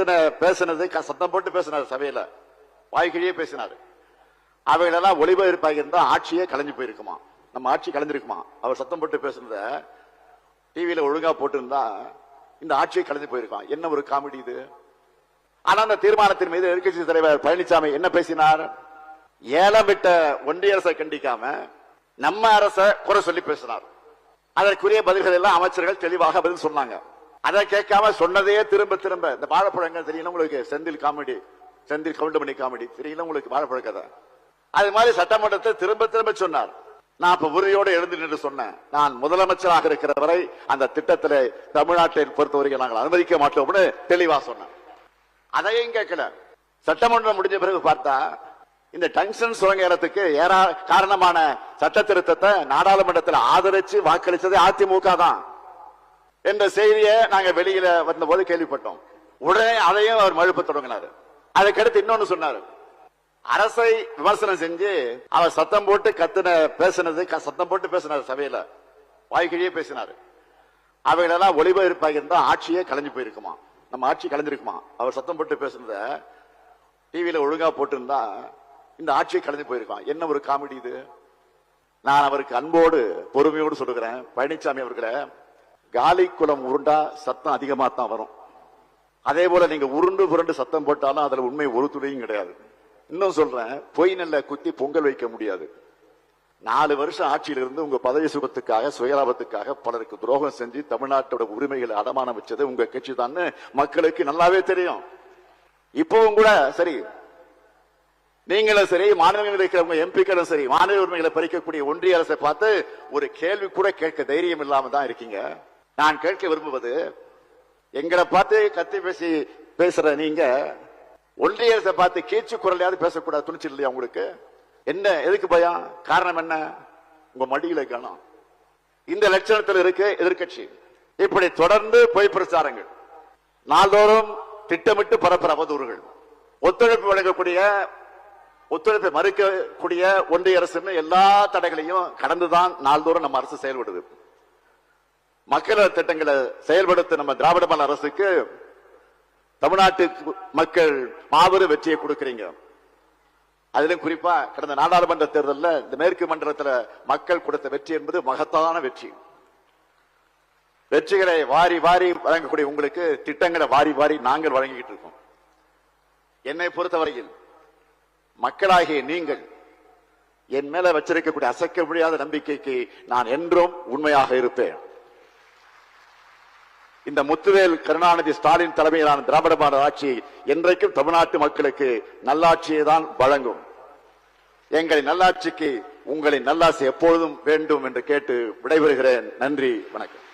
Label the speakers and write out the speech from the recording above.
Speaker 1: கத்துன பேசுனது சத்தம் போட்டு பேசினார் சபையில. வாய்க்கிழியே பேசினார். அவைகளெல்லாம் ஒளிபரப்பாக இருந்தால் ஆட்சியே கலைஞ்சு போயிருக்குமா? நம்ம ஆட்சி கலைஞ்சிருக்குமா? அவர் சத்தம் போட்டு பேசுனத டிவியில ஒழுங்கா போட்டிருந்தா இந்த ஆட்சியை கலைஞ்சு போயிருக்கான் என்ன ஒரு காமெடி இது? ஆனா அந்த தீர்மானத்தின் மீது எதிர்கட்சி தலைவர் பழனிசாமி என்ன பேசினார்? ஏலம் விட்ட ஒன்றிய அரசை கண்டிக்காம நம்ம அரச குறை சொல்லி பேசினார். அதற்குரிய பதில்கள் எல்லாம் அமைச்சர்கள் தெளிவாக பதில் சொன்னாங்க. அதை கேட்காம சொன்னதையே திரும்ப திரும்ப. இந்த வாழைப்பழங்கள் தெரியல உங்களுக்கு? செந்தில் காமெடி. செந்தில் கவுண்டமணி காமெடி. தெரியல உங்களுக்கு வாழைப்பழ கதை. அது மாதிரி சட்டமன்றத்தை திரும்ப திரும்ப சொன்னார். நான் இப்ப உறுதியோடு எழுந்து நின்று சொன்னேன். நான் முதலமைச்சராக இருக்கிற வரை அந்த திட்டத்தில் தமிழ்நாட்டை பொறுத்தவரைக்கும் நாங்கள் அனுமதிக்க மாட்டோம்னு தெளிவா சொன்னேன். அதையும் கேட்கல. சட்டமன்றம் முடிஞ்ச பிறகு பார்த்தா இந்த டங்ஷன் சுரங்க சுரங்கத்துக்கு ஏறா காரணமான சட்ட திருத்தத்தை நாடாளுமன்றத்தில் ஆதரிச்சு வாக்களித்தது அதிமுக தான். என்ற செய்தியை நாங்க வெளியில வந்தபோது கேள்விப்பட்டோம். உடனே அதையும் அவர் மழுப்ப தொடங்கினார். அதுக்கடுத்து இன்னொன்னு சொன்னாரு. அரசை விமர்சனம் செஞ்சு அவர் சத்தம் போட்டு கத்துன பேசினது க- சத்தம் போட்டு பேசினார் சபையில. வாய்க்கிழியே பேசினாரு. அவைகளெல்லாம் ஒளிபரப்பாக இருந்தால் ஆட்சியே கலைஞ்சு போயிருக்குமா? நம்ம ஆட்சி கலைஞ்சிருக்குமா? அவர் சத்தம் போட்டு பேசுனத டிவியில ஒழுங்கா போட்டிருந்தா இந்த ஆட்சியை கலைஞ்சு போயிருக்கான் என்ன ஒரு காமெடி இது? நான் அவருக்கு அன்போடு பொறுமையோடு சொல்லுகிறேன். பழனிசாமி அவர்களை காலி குளம் உருண்டா சத்தம் அதிகமாக தான் வரும். அதே போல நீங்க உருண்டு புரண்டு சத்தம் போட்டாலும் அதுல உண்மை ஒரு துளியும் கிடையாது. இன்னும் சொல்றேன் பொய் நெல்ல குத்தி பொங்கல் வைக்க முடியாது. நாலு வருஷம் ஆட்சியில் இருந்து உங்க பதவி சுகத்துக்காக சுயலாபத்துக்காக பலருக்கு துரோகம் செஞ்சு தமிழ்நாட்டோட உரிமைகளை அடமானம் வச்சது உங்க கட்சி தான் மக்களுக்கு நல்லாவே தெரியும். இப்பவும் கூட சரி நீங்களும் சரி மாநிலங்களில் இருக்கிறவங்க எம்பிக்களும் சரி மாநில உரிமைகளை பறிக்கக்கூடிய ஒன்றிய அரசை பார்த்து ஒரு கேள்வி கூட கேட்க தைரியம் இல்லாம தான் இருக்கீங்க. நான் கேட்க விரும்புவது எங்களை பார்த்து கத்தி பேசி பேசுற நீங்க ஒன்றிய அரசை பார்த்து கீச்சு குரலையாவது பேசக்கூடாது துணிச்சல் இல்லையா உங்களுக்கு? என்ன எதுக்கு பயம்? காரணம் என்ன? உங்க மடியில கணம் இந்த லட்சணத்தில் இருக்கு எதிர்க்கட்சி. இப்படி தொடர்ந்து பொய் பிரச்சாரங்கள். நாள்தோறும் திட்டமிட்டு பரப்புற அவதூறுகள். ஒத்துழைப்பு வழங்கக்கூடிய ஒத்துழைப்பை மறுக்கக்கூடிய ஒன்றிய அரசுன்னு எல்லா தடைகளையும் கடந்துதான் நாள்தோறும் நம்ம அரசு செயல்படுது. மக்கள் திட்டங்களை செயல்படுத்த நம்ம திராவிட மாடல் அரசுக்கு தமிழ்நாட்டு மக்கள் மாபெரும் வெற்றியை கொடுக்குறீங்க. அதிலும் குறிப்பா கடந்த நாடாளுமன்ற தேர்தலில் இந்த மேற்கு மன்றத்தில் மக்கள் கொடுத்த வெற்றி என்பது மகத்தான வெற்றி. வெற்றிகளை வாரி வாரி வழங்கக்கூடிய உங்களுக்கு திட்டங்களை வாரி வாரி நாங்கள் வழங்கிட்டு இருக்கோம். என்னை பொறுத்தவரையில் மக்களாகிய நீங்கள் என் மேல வச்சிருக்கக்கூடிய அசைக்க முடியாத நம்பிக்கைக்கு நான் என்றும் உண்மையாக இருப்பேன். இந்த முத்துவேல் கருணாநிதி ஸ்டாலின் தலைமையிலான திராவிட மாடல் ஆட்சி என்றைக்கும் தமிழ்நாட்டு மக்களுக்கு நல்லாட்சியை தான் வழங்கும். எங்களின் நல்லாட்சிக்கு உங்களின் நல்லாசி எப்பொழுதும் வேண்டும் என்று கேட்டு விடைபெறுகிறேன். நன்றி வணக்கம்.